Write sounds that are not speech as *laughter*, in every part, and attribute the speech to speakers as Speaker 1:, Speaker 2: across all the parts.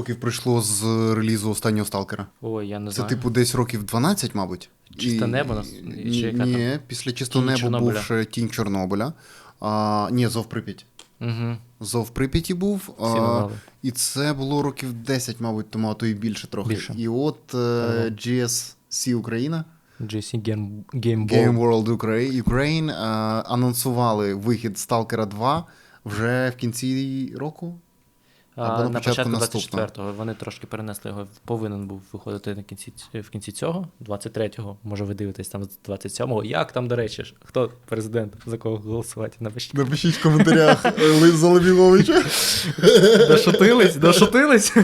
Speaker 1: років пройшло з релізу останнього сталкера?
Speaker 2: Ой, я не
Speaker 1: Це,
Speaker 2: знаю.
Speaker 1: типу, десь років 12, мабуть.
Speaker 2: Чисте небо нас- чи
Speaker 1: ні після чистого неба
Speaker 2: Чорнобиля.
Speaker 1: був ще тінь Чорнобиля. А, ні, Зов Прип'ять.
Speaker 2: Угу.
Speaker 1: Зов Прип'яті був. А, і це було років 10, мабуть, тому, а то і більше трохи.
Speaker 2: Більше.
Speaker 1: І от е, GSC Україна,
Speaker 2: GC Game, Game,
Speaker 1: Game
Speaker 2: World.
Speaker 1: Ukraine, Ukraine е, анонсували вихід Stalker 2 вже в кінці року. Або на
Speaker 2: на
Speaker 1: початку
Speaker 2: початку
Speaker 1: наступного.
Speaker 2: 24-го вони трошки перенесли його. Повинен був виходити на кінці в кінці цього, 23-го. Може, ви дивитесь там з 27-го. Як там, до речі, хто президент, за кого голосувати? Напишіть.
Speaker 1: Напишіть в коментарях Лис Залобіговича.
Speaker 2: Дошутились, дошутились.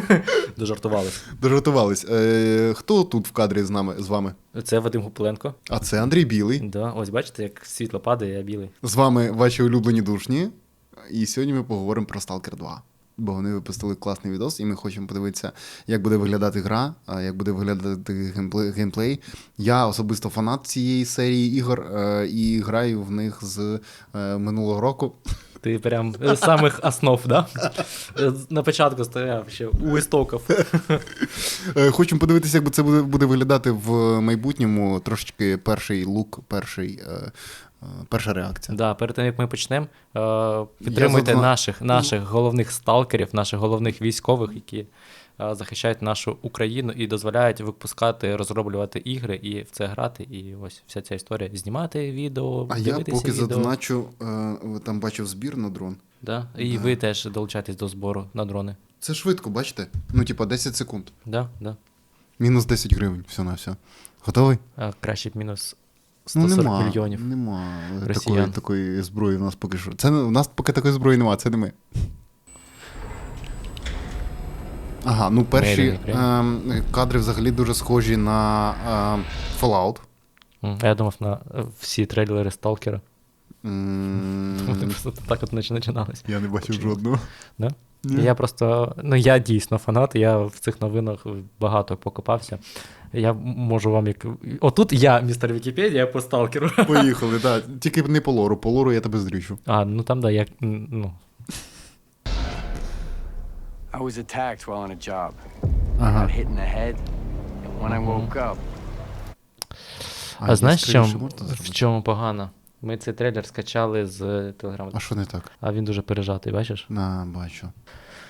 Speaker 2: Дожартувались.
Speaker 1: Дожартувались. Е, хто тут в кадрі з нами з вами?
Speaker 2: Це Вадим Гупленко.
Speaker 1: А це Андрій Білий.
Speaker 2: Да, ось бачите, як світло падає, я білий.
Speaker 1: З вами ваші улюблені душні. І сьогодні ми поговоримо про Stalker 2. Бо вони випустили класний відос, і ми хочемо подивитися, як буде виглядати гра, як буде виглядати геймплей. Я особисто фанат цієї серії ігор е, і граю в них з е, минулого року.
Speaker 2: Ти прям з самих основ, да? На початку стояв ще у істоків.
Speaker 1: Е, Хочемо подивитися, як це буде, буде виглядати в майбутньому. Трошечки перший лук, перший, перша реакція.
Speaker 2: Да, перед тим як ми почнемо, е, підтримуйте
Speaker 1: задзна-
Speaker 2: наших, наших головних сталкерів, наших головних військових, які е, захищають нашу Україну і дозволяють випускати, розроблювати ігри і в це грати. І ось вся ця історія. Знімати відео,
Speaker 1: А я поки
Speaker 2: відео.
Speaker 1: задоначу, е, там бачив збір на дрон.
Speaker 2: Да? І
Speaker 1: Да.
Speaker 2: ви теж долучайтесь до збору на дрони.
Speaker 1: Це швидко, бачите? Ну, типа 10 секунд.
Speaker 2: Да, да.
Speaker 1: Мінус 10 гривень, все на все. Готовий?
Speaker 2: А краще б мінус
Speaker 1: Ну нема,
Speaker 2: мільйонів.
Speaker 1: нема такої,
Speaker 2: росіян.
Speaker 1: такої зброї в нас поки що. Це у нас поки такої зброї нема, це не ми. Ага, ну перші ем, кадри взагалі дуже схожі на ем, Fallout.
Speaker 2: Я думав на е, всі трейлери сталкера. Вони *laughs* просто так от наче починались.
Speaker 1: Я не бачив жодного.
Speaker 2: Да? Я просто, ну я дійсно фанат, я в цих новинах багато покопався. Я можу вам як. Отут я, містер Вікіпедія, по сталкеру. *laughs*
Speaker 1: Поїхали, так. Тільки не по лору. По лору я тебе здрючу.
Speaker 2: А, ну там, да, як. Ну,
Speaker 3: I was attacked while on a job.
Speaker 1: Ага.
Speaker 3: Got hit in the head, and when I woke up,
Speaker 2: а, знаєш, в чому, в чому погано? Ми цей трейлер скачали з телеграму,
Speaker 1: А що не так?
Speaker 2: а він дуже пережатий, бачиш?
Speaker 1: На, бачу.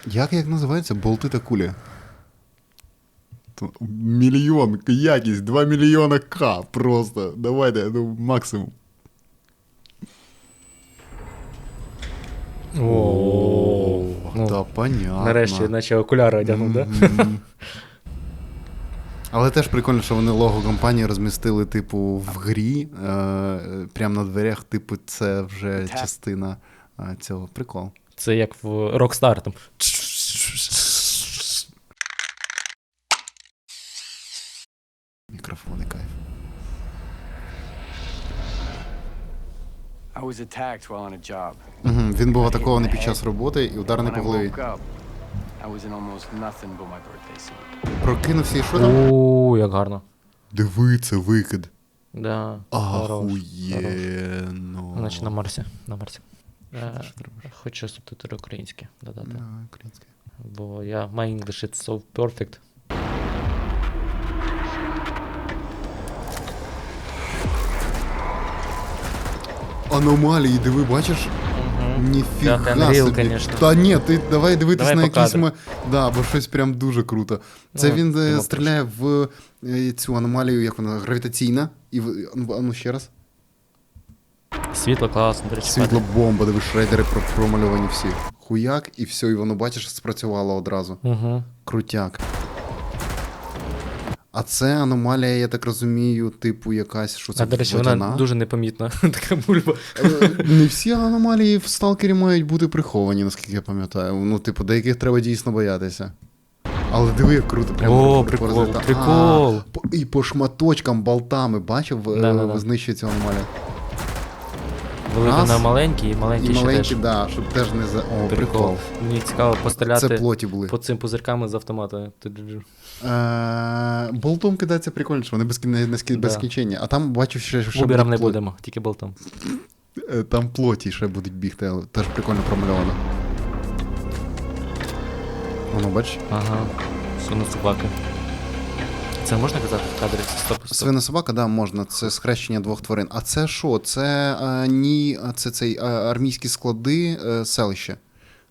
Speaker 1: Як як називається? Болти та кулі. Мільйон, якість, 2 мільйона К просто. Давайте, ну, максимум.
Speaker 2: О, ну,
Speaker 1: Та понятно.
Speaker 2: Нарешті, наче окуляри одягнув, да?
Speaker 1: Але теж прикольно, що вони лого компанії розмістили, типу, в грі, е, прямо на дверях, типу, це вже частина е, цього. Прикол.
Speaker 2: Це як в Rockstar там.
Speaker 1: Мікрофони кайф.
Speaker 3: I was attacked while on a job.
Speaker 1: Угу. Він був атакований під час роботи і ударений
Speaker 3: When
Speaker 1: по голові.
Speaker 3: woke up, I was in almost nothing but my birthday suit.
Speaker 1: Прокинувся і що там?
Speaker 2: О, як гарно.
Speaker 1: Диви, це викид.
Speaker 2: Да.
Speaker 1: Ахуєнно.
Speaker 2: Значить на Марсі. На Марсі. Е, хочу субтитри українські додати.
Speaker 1: Да, українське.
Speaker 2: Бо я my English is so perfect.
Speaker 1: Аномалії, диви, бачиш?
Speaker 2: Угу.
Speaker 1: Ніфіга
Speaker 2: Да, Unreal,
Speaker 1: собі.
Speaker 2: конечно.
Speaker 1: Та ні, ти давай дивитись
Speaker 2: Давай
Speaker 1: на
Speaker 2: по
Speaker 1: якісь ма... Да, бо щось прям дуже круто. Це
Speaker 2: Ну,
Speaker 1: він е,
Speaker 2: йому
Speaker 1: стріляє в е, цю аномалію, як вона, гравітаційна. І в... а ну, ну ще раз.
Speaker 2: Світло класно, до речі.
Speaker 1: Світло бомба, диви, шрейдери про- промальовані всі. Хуяк, і все, і воно, бачиш, спрацювало одразу.
Speaker 2: Угу.
Speaker 1: Крутяк. А це аномалія, я так розумію, типу якась, що це
Speaker 2: А до речі,
Speaker 1: водяна?
Speaker 2: вона дуже непомітна, *laughs* така бульба.
Speaker 1: Е, Не всі аномалії в сталкері мають бути приховані, наскільки я пам'ятаю. Ну, типу, деяких треба дійсно боятися. Але диви, як круто, прямо
Speaker 2: О, прикол, прикол.
Speaker 1: І по шматочкам, болтами, бачив, е, знищується аномалія.
Speaker 2: Велика на маленькі і маленькі
Speaker 1: і
Speaker 2: ще
Speaker 1: маленькі, да, щоб теж не за. О, прикол.
Speaker 2: прикол. Мені цікаво постріляти Це
Speaker 1: плоті були.
Speaker 2: по цим пузирками з автомата.
Speaker 1: Е, болтом кидається прикольніше, вони без, без, без кінчення. А там бачу, що. що
Speaker 2: Убіром не будемо, тільки болтом.
Speaker 1: Е, там плоті ще будуть бігти, але теж прикольно промальовано. Воно бачиш?
Speaker 2: Ага, сону собаки. Це можна казати в кадрі? Стоп, стоп.
Speaker 1: Свина собака, да, можна. Це схрещення двох тварин. А це що? Це а, ні, це цей а, армійські склади, е, селище.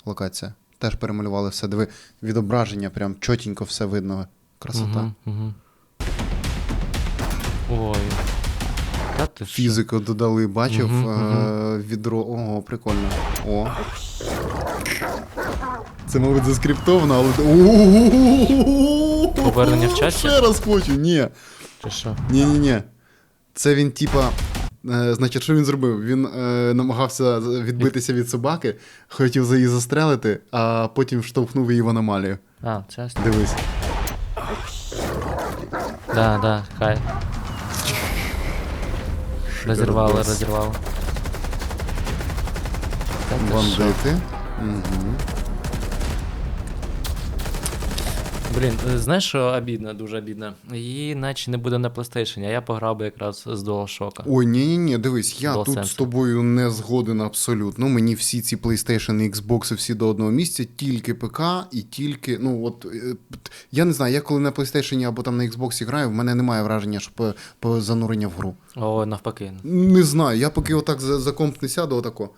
Speaker 1: Локація. Теж перемалювали все. Диви, відображення, прям чотенько все видно. Красота.
Speaker 2: Угу, угу. Ой. Та ти що?
Speaker 1: Додали, бачив
Speaker 2: Мгм,
Speaker 1: е, відро. Ого, прикольно. О. Це, мабуть, заскриптовано, але. Повернення в часі? Ще раз хочу, ні.
Speaker 2: Чи що?
Speaker 1: Ні-ні-ні. Це він, типа. Е, Значить, що він зробив? Він е, намагався відбитися від собаки, хотів її застрелити, а потім штовхнув її в аномалію.
Speaker 2: А, чесно.
Speaker 1: Дивись.
Speaker 2: Да, да, хай. Розірвало, розірвало. Та ти
Speaker 1: Угу.
Speaker 2: Блін, е, знаєш, що обідно, дуже обідно. Її наче не буде на PlayStation, а я пограв би якраз з DualShock.
Speaker 1: Ой, ні, ні, ні, дивись, я
Speaker 2: До
Speaker 1: тут з тобою не згоден абсолютно. Мені всі ці PlayStation і Xbox всі до одного місця, тільки ПК і тільки. Ну от е, я не знаю, я коли на PlayStation або там на Xbox граю, в мене немає враження, що по, по занурення в гру.
Speaker 2: О, навпаки.
Speaker 1: Не знаю, я поки отак за, за комп не сяду, отако.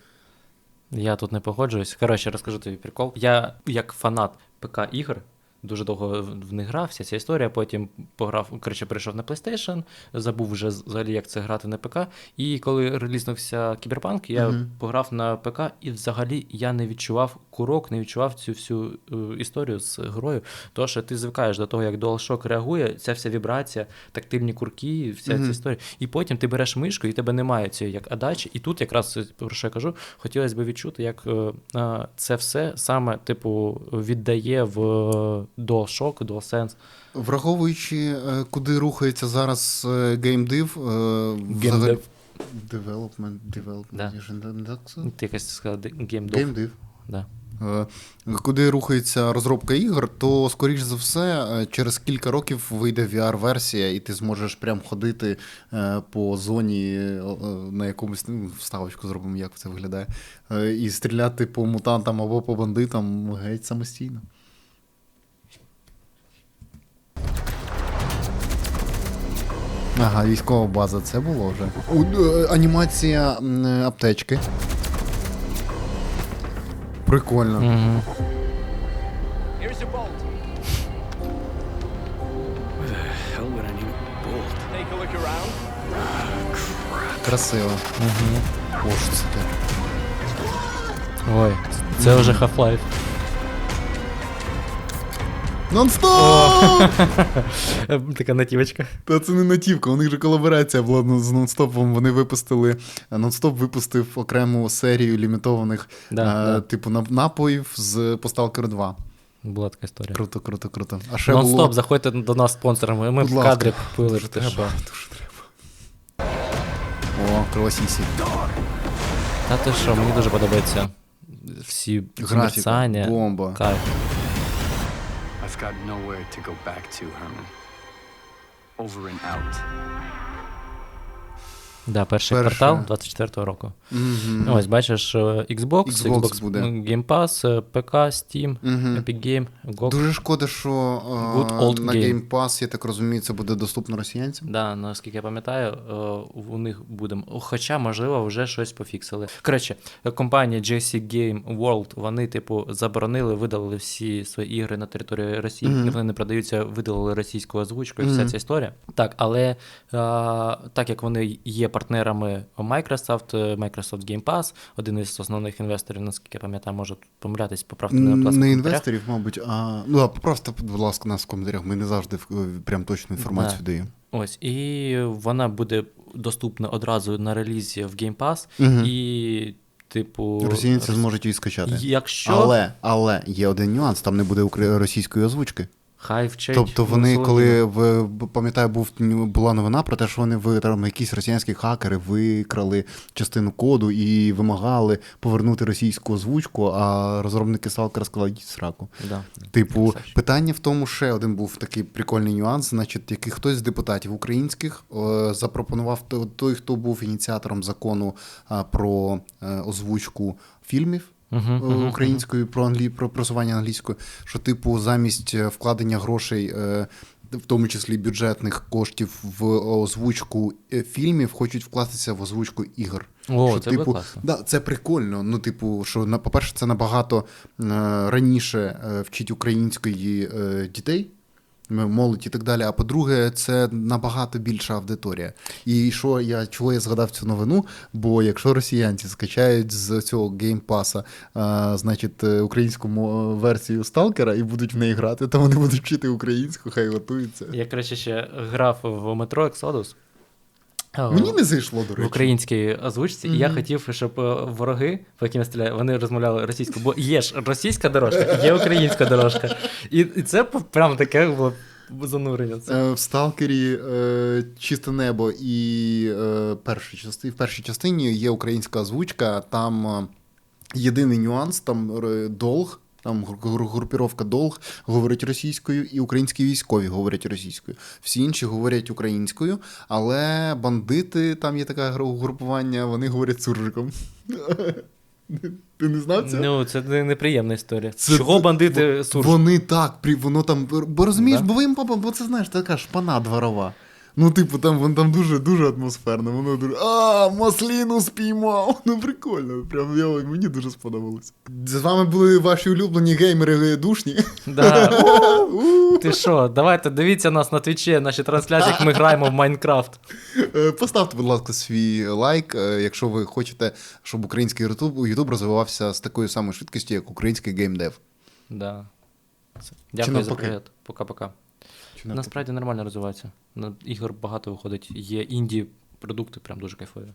Speaker 2: Я тут не погоджуюсь. Коротше, розкажу тобі прикол. Я, як фанат ПК ігор, дуже довго в- них грав, вся ця історія. Потім пограв, коротше, перейшов на PlayStation, забув вже взагалі, як це грати на ПК. І коли релізнувся Кіберпанк, я
Speaker 1: Мгм.
Speaker 2: пограв на ПК, і взагалі я не відчував курок, не відчував цю всю е, історію з грою. Тому що ти звикаєш до того, як DualShock реагує, ця вся вібрація, тактильні курки, вся
Speaker 1: Мгм.
Speaker 2: ця історія. І потім ти береш мишку, і тебе немає цієї як адачі. І тут якраз про що я кажу, хотілося б відчути, як е, е, це все саме, типу, віддає в е, DualShock, DualSense.
Speaker 1: Враховуючи, е, куди рухається зараз геймдив, е, взагалі... Development, development,
Speaker 2: Да. Ти якось сказав, геймдов.
Speaker 1: Геймдив.
Speaker 2: Да.
Speaker 1: Е, Куди рухається розробка ігор, то скоріш за все, через кілька років вийде VR-версія, і ти зможеш прям ходити по зоні на якомусь ну, вставочку зробимо, як це виглядає, і стріляти по мутантам або по бандитам геть самостійно. Ага, військова база, це було вже. У, е, Анімація аптечки. Прикольно.
Speaker 2: Угу.
Speaker 1: Красиво.
Speaker 2: Угу.
Speaker 1: О, що це таке?
Speaker 2: Ой, це вже Half-Life.
Speaker 1: Нон-стоп!
Speaker 2: Е, Така натівочка.
Speaker 1: Та це не натівка, у них же колаборація була з нон-стопом. Вони випустили. Нон-стоп випустив окрему серію лімітованих
Speaker 2: Да,
Speaker 1: е,
Speaker 2: да.
Speaker 1: типу напоїв з Посталкер 2.
Speaker 2: Була така історія.
Speaker 1: Круто, круто, круто. А ще
Speaker 2: Нон-стоп,
Speaker 1: було...
Speaker 2: заходьте до нас спонсорами. Ми
Speaker 1: Будь
Speaker 2: в кадрі купили.
Speaker 1: Дуже треба, дуже треба. О, кровосісі.
Speaker 2: Та ти що, мені дуже подобається всі
Speaker 1: Графіка, бомба.
Speaker 2: Кайф.
Speaker 3: Got nowhere to go back to, Herman. Over and out.
Speaker 2: Да, перший
Speaker 1: Перше.
Speaker 2: квартал 24-го року.
Speaker 1: Мгм.
Speaker 2: Ось, бачиш, е, Xbox,
Speaker 1: Xbox
Speaker 2: Xbox,
Speaker 1: буде.
Speaker 2: Game Pass, е, ПК, Steam,
Speaker 1: Мгм.
Speaker 2: Epic Game, GOG.
Speaker 1: Дуже шкода, що е,
Speaker 2: Good old
Speaker 1: на
Speaker 2: game.
Speaker 1: Game Pass, я так розумію, це буде доступно росіянцям.
Speaker 2: Да, наскільки я пам'ятаю, е, у них будемо. Хоча, можливо, вже щось пофіксили. Коротше, компанія JC Game World, вони, типу, заборонили, видалили всі свої ігри на території Росії.
Speaker 1: Мгм.
Speaker 2: Вони не продаються, видалили російську озвучку і вся ця історія. Так, але е, так як вони є партнерами Microsoft, е, Microsoft Game Pass, один із основних інвесторів, наскільки я пам'ятаю, може помилятись, поправте мене, будь ласка,
Speaker 1: Не інвесторів, мабуть, а ну а поправте, будь ласка, нас в коментарях. Ми не завжди прям точну інформацію
Speaker 2: Да.
Speaker 1: даємо.
Speaker 2: Ось, і вона буде доступна одразу на релізі в Game Pass.
Speaker 1: Мгм.
Speaker 2: І, типу,
Speaker 1: Росіянці зможуть її скачати.
Speaker 2: Якщо
Speaker 1: Але, але є один нюанс, там не буде російської озвучки.
Speaker 2: Хай вчать.
Speaker 1: Тобто вони, коли в пам'ятаю, був була новина про те, що вони ви там якісь росіянські хакери викрали частину коду і вимагали повернути російську озвучку, а розробники Stalker сказали «Йдіть сраку.
Speaker 2: Да.
Speaker 1: Типу, питання в тому, ще один був такий прикольний нюанс. Значить, який хтось з депутатів українських е, запропонував той, хто був ініціатором закону е, про е, озвучку фільмів.
Speaker 2: Мгм,
Speaker 1: українською uh-huh. про англі... про просування англійською, що, типу, замість е, вкладення грошей, е, в тому числі бюджетних коштів в озвучку фільмів, хочуть вкластися в озвучку ігор.
Speaker 2: О,
Speaker 1: що,
Speaker 2: це
Speaker 1: типу,
Speaker 2: класно.
Speaker 1: Да, це прикольно. Ну, типу, що на по-перше, це набагато е, раніше е, вчить української е, дітей. Молодь і так далі. А по-друге, це набагато більша аудиторія. І що я чого я згадав цю новину? Бо якщо росіянці скачають з цього геймпаса, значить, е, українську версію Сталкера і будуть в неї грати, то вони будуть вчити українську, хай готуються.
Speaker 2: Я, краще, ще грав в метро Exodus.
Speaker 1: Мені не зайшло, до речі.
Speaker 2: в українській озвучці, і я хотів, щоб е, вороги, по яким я стріляю, вони розмовляли російською, бо є ж російська дорожка, є українська дорожка. І, і це прям таке було занурення. Це.
Speaker 1: Е, В Сталкері е, чисте небо і е, першій частині, в першій частині є українська озвучка. Там е, єдиний нюанс, там е, долг. Там гру- гру- групіровка долг говорить російською, і українські військові говорять російською. Всі інші говорять українською, але бандити, там є таке гру- групування, вони говорять суржиком. *laughs* Ти не знав це?
Speaker 2: Ну, це неприємна історія.
Speaker 1: Це-
Speaker 2: Чого бандити сурж?
Speaker 1: Вони так, воно там. Бо розумієш,
Speaker 2: Да?
Speaker 1: бо ви їм бо це знаєш, така шпана дворова. Ну, типу, там воно там дуже дуже атмосферно. Воно дуже. А, масліну спіймав. *laughs* Ну прикольно. Прям я, мені дуже сподобалось. З вами були ваші улюблені геймери душні.
Speaker 2: Да. *laughs* Ти що, давайте дивіться нас на твічі, наші трансляції, як ми граємо в Майнкрафт.
Speaker 1: Е, Поставте, будь ласка, свій лайк, е, якщо ви хочете, щоб український Ютуб розвивався з такою самою швидкістю, як український геймдев.
Speaker 2: Да. Дякую за привіт. Пока-пока. Насправді нормально розвивається. На ігор багато виходить. Є інді продукти, прям дуже кайфові.